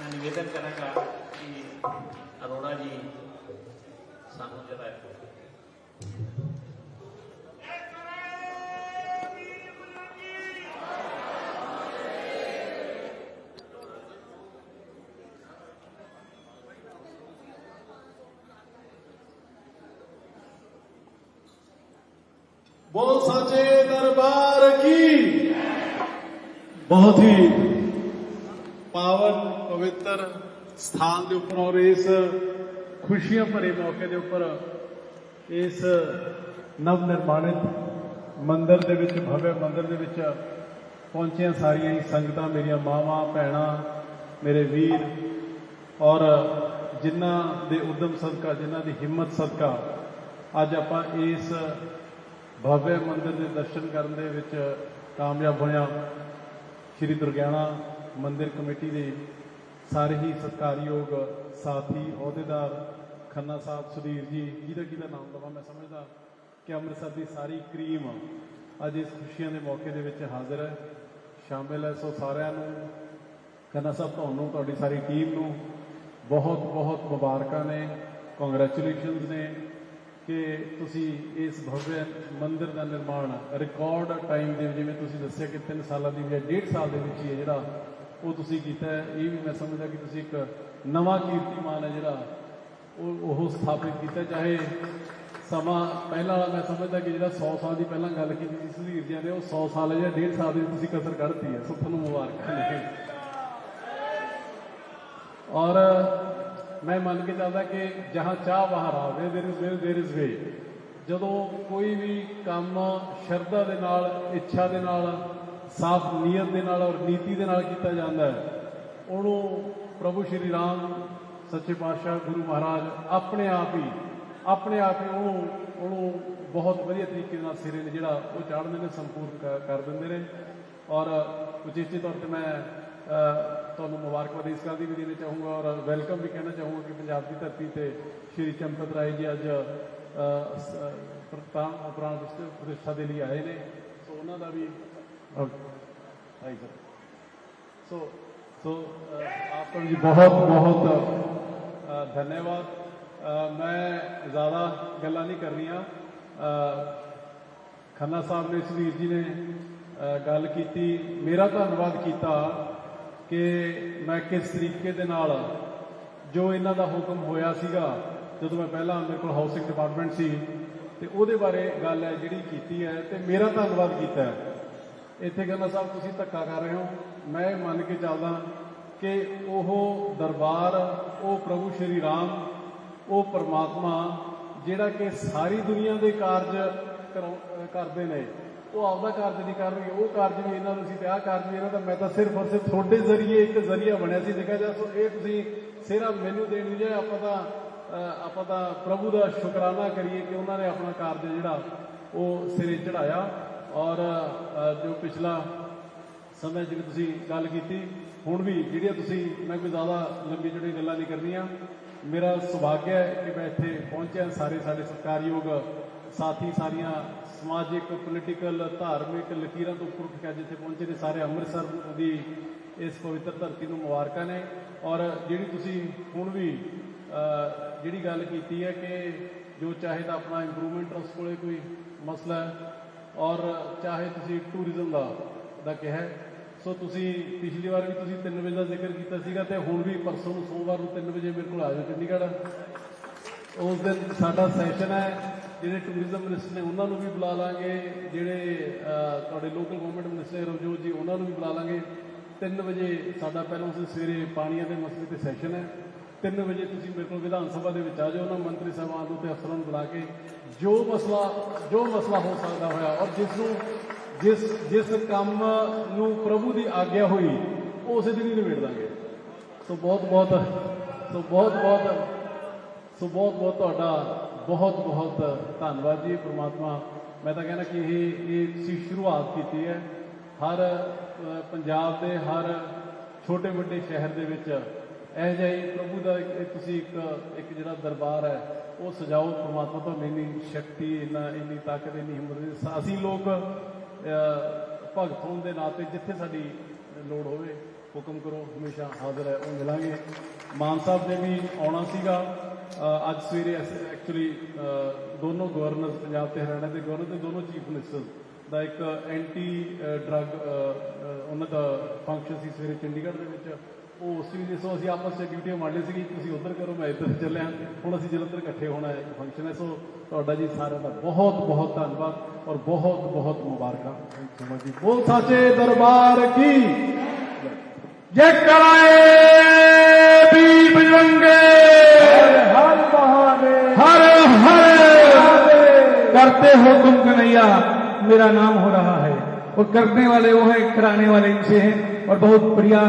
ਮੈਂ ਨਿਵੇਦਨ ਕਰਾਂਗਾ ਕਿ ਅਰੋੜਾ ਜੀ ਸਾਨੂੰ ਜਿਹੜਾ ਹੈ ਬੋਲ ਸੱਚੇ ਦਰਬਾਰ ਕੀ ਬਹੁਤ ਹੀ ਪਾਵਨ ਪਵਿੱਤਰ ਸਥਾਨ ਦੇ ਉੱਪਰ ਔਰ ਇਸ ਖੁਸ਼ੀਆਂ ਭਰੇ ਮੌਕੇ ਦੇ ਉੱਪਰ ਇਸ ਨਵ ਨਿਰਮਾਣਿਤ ਮੰਦਿਰ ਦੇ ਵਿੱਚ ਭਵਯ ਮੰਦਿਰ ਦੇ ਵਿੱਚ ਪਹੁੰਚੀਆਂ ਸਾਰੀਆਂ ਹੀ ਸੰਗਤਾਂ, ਮੇਰੀਆਂ ਮਾਵਾਂ, ਭੈਣਾਂ, ਮੇਰੇ ਵੀਰ ਔਰ ਜਿਨ੍ਹਾਂ ਦੇ ਉਦਮ ਸਦਕਾ, ਜਿਨ੍ਹਾਂ ਦੀ ਹਿੰਮਤ ਸਦਕਾ ਅੱਜ ਆਪਾਂ ਇਸ ਭਵਯ ਮੰਦਿਰ ਦੇ ਦਰਸ਼ਨ ਕਰਨ ਦੇ ਵਿੱਚ ਕਾਮਯਾਬ ਹੋਇਆ। ਸ਼੍ਰੀ ਦੁਰਗਿਆਣਾ ਮੰਦਿਰ ਕਮੇਟੀ ਦੇ ਸਾਰੇ ਹੀ ਸਤਿਕਾਰਯੋਗ ਸਾਥੀ, ਅਹੁਦੇਦਾਰ, ਖੰਨਾ ਸਾਹਿਬ, ਸੁਧੀਰ ਜੀ, ਜਿਹਦਾ ਜਿਹਦਾ ਨਾਮ ਲਵਾਂ ਮੈਂ ਸਮਝਦਾ ਕਿ ਅੰਮ੍ਰਿਤਸਰ ਦੀ ਸਾਰੀ ਕਰੀਮ ਅੱਜ ਇਸ ਖੁਸ਼ੀਆਂ ਦੇ ਮੌਕੇ ਦੇ ਵਿੱਚ ਹਾਜ਼ਰ ਹੈ। ਸ਼ਾਮਿਲ ਹੈ ਸੋ ਸਾਰਿਆਂ ਨੂੰ, ਖੰਨਾ ਸਾਹਿਬ, ਤੁਹਾਨੂੰ, ਤੁਹਾਡੀ ਸਾਰੀ ਟੀਮ ਨੂੰ ਬਹੁਤ ਬਹੁਤ ਮੁਬਾਰਕਾਂ ਨੇ ਕੰਗ੍ਰੈਚੁਲੇਸ਼ਨਸ ਨੇ ਕਿ ਤੁਸੀਂ ਇਸ ਭਵਯ ਮੰਦਿਰ ਦਾ ਨਿਰਮਾਣ ਰਿਕਾਰਡ ਟਾਈਮ ਦੇ ਜਿਵੇਂ ਤੁਸੀਂ ਦੱਸਿਆ ਕਿ 3 ਸਾਲਾਂ ਦੀ ਜਾਂ 1.5 ਸਾਲ ਦੇ ਵਿੱਚ ਹੀ ਹੈ ਜਿਹੜਾ ਉਹ ਤੁਸੀਂ ਕੀਤਾ ਇਹ ਵੀ ਮੈਂ ਸਮਝਦਾ ਕਿ ਤੁਸੀਂ ਇੱਕ ਨਵਾਂ ਕੀਰਤੀਮਾਨ ਹੈ ਜਿਹੜਾ ਉਹ ਉਹ ਸਥਾਪਿਤ ਕੀਤਾ ਚਾਹੇ ਸਮਾਂ ਪਹਿਲਾਂ ਮੈਂ ਸਮਝਦਾ ਕਿ ਜਿਹੜਾ 100 ਸਾਲ ਦੀ ਪਹਿਲਾਂ ਗੱਲ ਕੀਤੀ ਸੀ ਸੁਧੀਰ ਜੀ ਨੇ, ਉਹ 100 ਸਾਲ ਜਾਂ 1.5 ਸਾਲ ਦੀ ਤੁਸੀਂ ਕਸਰ ਕੱਢਤੀ ਹੈ। ਸੋ ਤੁਹਾਨੂੰ ਮੁਬਾਰਕਾਂ ਨੇ। ਔਰ ਮੈਂ ਮੰਨ ਕੇ ਚੱਲਦਾ ਕਿ ਜਹਾਂ ਚਾਹ ਵਹਾਂ ਰਾਹ where there is will there is way ਜਦੋਂ ਕੋਈ ਵੀ ਕੰਮ ਸ਼ਰਧਾ ਦੇ ਨਾਲ, ਇੱਛਾ ਦੇ ਨਾਲ ਸਾਫ਼ ਨੀਅਤ ਦੇ ਨਾਲ ਔਰ ਨੀਤੀ ਦੇ ਨਾਲ ਕੀਤਾ ਜਾਂਦਾ ਹੈ। ਉਹਨੂੰ ਪ੍ਰਭੂ ਸ਼੍ਰੀ ਰਾਮ ਸੱਚੇ ਪਾਤਸ਼ਾਹ ਗੁਰੂ ਮਹਾਰਾਜ ਆਪਣੇ ਆਪ ਹੀ ਆਪਣੇ ਆਪ ਹੀ ਉਹਨੂੰ ਉਹਨੂੰ ਬਹੁਤ ਵਧੀਆ ਤਰੀਕੇ ਨਾਲ ਸਿਰੇ ਨੇ ਜਿਹੜਾ ਉਹ ਚਾੜਦੇ ਨੇ ਸੰਪੂਰਨ ਕਰ ਦਿੰਦੇ ਨੇ। ਔਰ ਉਚੇਚੇ ਤੌਰ ਤੇ ਮੈਂ ਤੁਹਾਨੂੰ ਮੁਬਾਰਕਬਾਦ ਇਸ ਗੱਲ ਦੀ ਵੀ ਦੇਣੀ ਚਾਹੂੰਗਾ ਔਰ ਵੈਲਕਮ ਵੀ ਕਹਿਣਾ ਚਾਹੂੰਗਾ ਕਿ ਪੰਜਾਬ ਦੀ ਧਰਤੀ ਤੇ ਸ਼੍ਰੀ ਚੰਪਤ ਰਾਏ ਜੀ ਅੱਜ ਅ, ਸ- ਪ੍ਰਤਿਸ਼ਠਾ ਦੇ ਲਈ ਆਏ ਨੇ। ਸੋ ਉਹਨਾਂ ਦਾ ਵੀ ਹਾਈ ਸਰ ਸੋ ਸੋ ਅ, ਆਪ का भी बहुत बहुत ਅ, ਧੰਨਵਾਦ ਅ, ਮੈਂ ਜ਼ਿਆਦਾ ਗੱਲਾਂ ਨਹੀਂ ਕਰਨੀਆਂ ਅ, ਖੰਨਾ ਸਾਹਿਬ ਨੇ ਸੁਧੀਰ ਜੀ ਨੇ ਅ, ਗੱਲ ਕੀਤੀ ਮੇਰਾ ਧੰਨਵਾਦ ਕੀਤਾ ਕਿ ਮੈਂ ਕਿਸ ਤਰੀਕੇ ਦੇ ਨਾਲ ਜੋ ਇਹਨਾਂ ਦਾ ਹੁਕਮ ਹੋਇਆ ਸੀਗਾ ਜਦੋਂ ਮੈਂ ਪਹਿਲਾਂ ਮੇਰੇ ਕੋਲ ਹਾਊਸਿੰਗ ਡਿਪਾਰਟਮੈਂਟ ਸੀ ਤੇ ਉਹਦੇ ਬਾਰੇ ਗੱਲ ਹੈ ਜਿਹੜੀ ਕੀਤੀ ਹੈ ਤੇ ਮੇਰਾ ਧੰਨਵਾਦ ਕੀਤਾ ਹੈ ਇੱਥੇ ਕਹਿੰਦਾ ਸਾਹਿਬ ਤੁਸੀਂ ਧੱਕਾ ਕਰ ਰਹੇ ਹੋ। ਮੈਂ ਇਹ ਮੰਨ ਕੇ ਚੱਲਦਾ ਕਿ ਉਹ ਦਰਬਾਰ, ਉਹ ਪ੍ਰਭੂ ਸ਼੍ਰੀ ਰਾਮ, ਉਹ ਪਰਮਾਤਮਾ ਜਿਹੜਾ ਕਿ ਸਾਰੀ ਦੁਨੀਆ ਦੇ ਕਾਰਜ ਕਰਾਉ- ਕਰਦੇ ਨੇ, ਉਹ ਆਪਦਾ ਕਾਰਜ ਨਹੀਂ ਕਰਨਗੇ ਉਹ ਕਾਰਜ ਵੀ ਇਹਨਾਂ ਨੂੰ ਸੀ ਤੇ ਆਹ ਕਾਰਜ ਵੀ ਇਹਨਾਂ ਦਾ। ਮੈਂ ਤਾਂ ਸਿਰਫ ਔਰ ਸਿਰਫ ਤੁਹਾਡੇ ਜ਼ਰੀਏ ਇੱਕ ਜ਼ਰੀਆ ਬਣਿਆ ਸੀ। ਦੇਖਿਆ ਜਾ ਸੋ ਇਹ ਤੁਸੀਂ ਸਿਰਫ ਮੈਨੂੰ ਦੇਣ ਦੀ ਜੇ ਆਪਾਂ ਤਾਂ ਆਪਾਂ ਤਾਂ ਪ੍ਰਭੂ ਦਾ ਸ਼ੁਕਰਾਨਾ ਕਰੀਏ ਕਿ ਉਹਨਾਂ ਨੇ ਆਪਣਾ ਕਾਰਜ ਜਿਹੜਾ ਉਹ ਸਿਰੇ ਚੜਾਇਆ ਔਰ ਜੋ ਪਿਛਲਾ ਸਮੇਂ ਜਿਹੜੀ ਤੁਸੀਂ ਗੱਲ ਕੀਤੀ, ਹੁਣ ਵੀ ਜਿਹੜੀਆਂ ਤੁਸੀਂ, ਮੈਂ ਕੋਈ ਜ਼ਿਆਦਾ ਲੰਬੀ ਚੌੜੀ ਗੱਲਾਂ ਨਹੀਂ ਕਰਨੀਆਂ। ਮੇਰਾ ਸੁਭਾਗਿਆ ਹੈ ਕਿ ਮੈਂ ਇੱਥੇ ਪਹੁੰਚਿਆ ਸਾਰੇ ਸਾਡੇ ਸਤਿਕਾਰਯੋਗ ਸਾਥੀ, ਸਾਰੀਆਂ ਸਮਾਜਿਕ ਪੋਲੀਟੀਕਲ ਧਾਰਮਿਕ ਲਕੀਰਾਂ ਤੋਂ ਉੱਪਰ ਉੱਠ ਕੇ ਅੱਜ ਇੱਥੇ ਪਹੁੰਚੇ ਨੇ ਸਾਰੇ ਅੰਮ੍ਰਿਤਸਰ ਦੀ ਇਸ ਪਵਿੱਤਰ ਧਰਤੀ ਨੂੰ ਮੁਬਾਰਕਾਂ ਨੇ। ਔਰ ਜਿਹੜੀ ਤੁਸੀਂ ਹੁਣ ਵੀ ਜਿਹੜੀ ਗੱਲ ਕੀਤੀ ਹੈ ਕਿ ਜੋ ਚਾਹੇ ਤਾਂ ਆਪਣਾ ਇੰਪਰੂਵਮੈਂਟ ਟਰਸਟ ਕੋਲੇ ਕੋਈ ਮਸਲਾ ਔਰ ਚਾਹੇ ਤੁਸੀਂ ਟੂਰਿਜ਼ਮ ਦਾ ਦਾ ਕਿਹਾ ਸੋ ਤੁਸੀਂ ਪਿਛਲੀ ਵਾਰ ਵੀ ਤੁਸੀਂ 3 ਵਜੇ ਦਾ ਜ਼ਿਕਰ ਕੀਤਾ ਸੀਗਾ ਤੇ ਹੁਣ ਵੀ ਪਰਸੋਂ ਨੂੰ ਸੋਮਵਾਰ ਨੂੰ 3 ਵਜੇ ਮੇਰੇ ਕੋਲ ਆ ਜਾਓ ਚੰਡੀਗੜ੍ਹ। ਉਸ ਦਿਨ ਸਾਡਾ ਸੈਸ਼ਨ ਹੈ, ਜਿਹੜੇ ਟੂਰਿਜ਼ਮ ਮਿਨਿਸਟਰ ਨੇ ਉਹਨਾਂ ਨੂੰ ਵੀ ਬੁਲਾ ਲਾਂਗੇ, ਜਿਹੜੇ ਤੁਹਾਡੇ ਲੋਕਲ ਗਵਰਨਮੈਂਟ ਮਿਨਿਸਟਰ ਰਵਜੋਤ ਜੀ, ਉਹਨਾਂ ਨੂੰ ਵੀ ਬੁਲਾ ਲਾਂਗੇ। 3 ਵਜੇ ਸਾਡਾ ਪਹਿਲਾਂ ਉਸ ਸਵੇਰੇ ਪਾਣੀਆਂ ਦੇ ਮਸਲੇ ਤੇ ਸੈਸ਼ਨ ਹੈ। 3 ਵਜੇ ਤੁਸੀਂ ਮੇਰੇ ਕੋਲ ਵਿਧਾਨ ਸਭਾ ਦੇ ਵਿੱਚ ਆ ਜਾਓ ਨਾ ਮੰਤਰੀ ਸਾਹਿਬਾਨ ਨੂੰ ਤੇ ਅਫਸਰਾਂ ਨੂੰ ਬੁਲਾ ਕੇ ਜੋ ਮਸਲਾ ਜੋ ਮਸਲਾ ਹੋ ਸਕਦਾ ਹੋਇਆ ਔਰ ਜਿਸ ਨੂੰ, ਜਿਸ ਜਿਸ ਕੰਮ ਨੂੰ ਪ੍ਰਭੂ ਦੀ ਆਗਿਆ ਹੋਈ, ਉਹ ਉਸੇ ਦਿਨ ਹੀ ਨਿਬੇੜ ਦਾਂਗੇ। ਸੋ ਬਹੁਤ ਬਹੁਤ, ਸੋ ਬਹੁਤ ਬਹੁਤ, ਸੋ ਬਹੁਤ ਬਹੁਤ ਤੁਹਾਡਾ ਬਹੁਤ ਬਹੁਤ ਧੰਨਵਾਦ ਜੀ, ਪ੍ਰਮਾਤਮਾ। ਮੈਂ ਤਾਂ ਕਹਿੰਦਾ ਕਿ ਇਹ ਇਹ ਤੁਸੀਂ ਸ਼ੁਰੂਆਤ ਕੀਤੀ ਹੈ। ਹਰ ਪੰਜਾਬ ਦੇ ਹਰ ਛੋਟੇ ਵੱਡੇ ਸ਼ਹਿਰ ਦੇ ਵਿੱਚ ਇਹ ਜਿਹਾ ਹੀ ਪ੍ਰਭੂ ਦਾ ਇੱਕ- ਤੁਸੀਂ ਇੱਕ ਇੱਕ ਜਿਹੜਾ ਦਰਬਾਰ ਹੈ, ਉਹ ਸਜਾਓ ਪ੍ਰਮਾਤਮਾ ਤੋਂ, ਇੰਨੀ ਸ਼ਕਤੀ, ਇੰਨਾ ਇੰਨੀ ਤਾਕਤ, ਇੰਨੀ ਹਿੰਮਤ ਅਸੀਂ ਲੋਕ ਭਗਤ ਹੋਣ ਦੇ ਨਾਤੇ ਜਿੱਥੇ ਸਾਡੀ ਲੋੜ ਹੋਵੇ, ਹੁਕਮ ਕਰੋ, ਹਮੇਸ਼ਾ ਹਾਜ਼ਰ ਹੈ, ਉਹ ਮਿਲਾਂਗੇ। ਮਾਨ ਸਾਹਿਬ ਨੇ ਵੀ ਆਉਣਾ ਸੀਗਾ। ਅੱਜ ਸਵੇਰੇ ਐਕਚੁਅਲੀ ਦੋਨੋਂ ਗਵਰਨਰ ਪੰਜਾਬ ਤੇ ਹਰਿਆਣਾ ਦੇ ਗਵਰਨਰ ਤੇ ਦੋਨੋਂ ਚੀਫ ਮਿਨਿਸਟਰ ਦਾ ਇੱਕ ਐਂਟੀ ਡਰੱਗ ਉਹਨਾਂ ਦਾ ਫੰਕਸ਼ਨ ਸੀ ਸਵੇਰੇ ਚੰਡੀਗੜ੍ਹ ਦੇ ਵਿੱਚ। ਉਹ ਉਸ ਵੀ ਸੋ ਅਸੀਂ ਆਪਸ ਵਿੱਚ ਡਿਊਟੀ ਮੰਨ ਲਈ ਸੀਗੀ ਤੁਸੀਂ ਉੱਧਰ ਕਰੋ ਮੈਂ ਇੱਧਰ ਚੱਲਿਆ ਹੁਣ ਅਸੀਂ ਜਲੰਧਰ ਇਕੱਠੇ ਹੋਣਾ ਹੈ ਫੰਕਸ਼ਨ ਹੈ ਸੋ ਤੁਹਾਡਾ ਜੀ ਸਾਰਿਆਂ ਦਾ ਬਹੁਤ ਬਹੁਤ ਧੰਨਵਾਦ ਔਰ ਬਹੁਤ ਬਹੁਤ ਮੁਬਾਰਕਾਂ ਥੈਂਕ ਯੂ ਜੀ ਬੋਲ ਸਾਚੇ ਦਰਬਾਰ ਕੀ ਜੈ ਕਰਾਏ ਵੀ ਬਜਰੰਗੇ ਹਰ ਮਹਾਦੇਵ हर हर करते हो तुम कन्हैया मेरा नाम हो रहा है और करने वाले वो है कराने वाले इनसे हैं और बहुत बढ़िया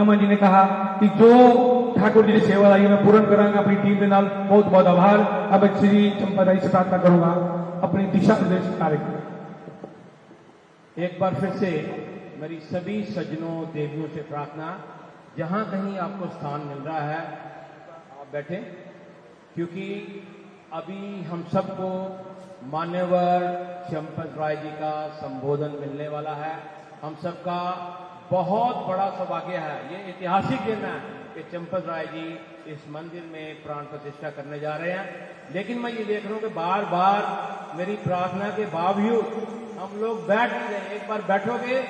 अमन जी ने कहा कि जो ठाकुर जी की सेवा आई मैं पूर्ण करांगा अपनी टीम के नाल। बहुत बहुत आभार। अब श्री चंपादाई से प्रार्थना करूँगा, अपनी दिशा निर्देश कार्य एक बार फिर से मेरी सभी सज्जनों, देवियों से प्रार्थना, जहाँ कहीं आपको स्थान मिल रहा है, आप बैठे, क्योंकि अभी हम सबको मान्यवर चंपत राय जी का संबोधन मिलने वाला है। हम सबका बहुत बड़ा सौभाग्य है। ये ऐतिहासिक दिन है कि चंपत राय जी इस मंदिर में प्राण प्रतिष्ठा करने जा रहे हैं। लेकिन मैं ये देख रहा हूँ कि बार बार मेरी प्रार्थना के बावजूद हम लोग बैठ एक बार बैठोगे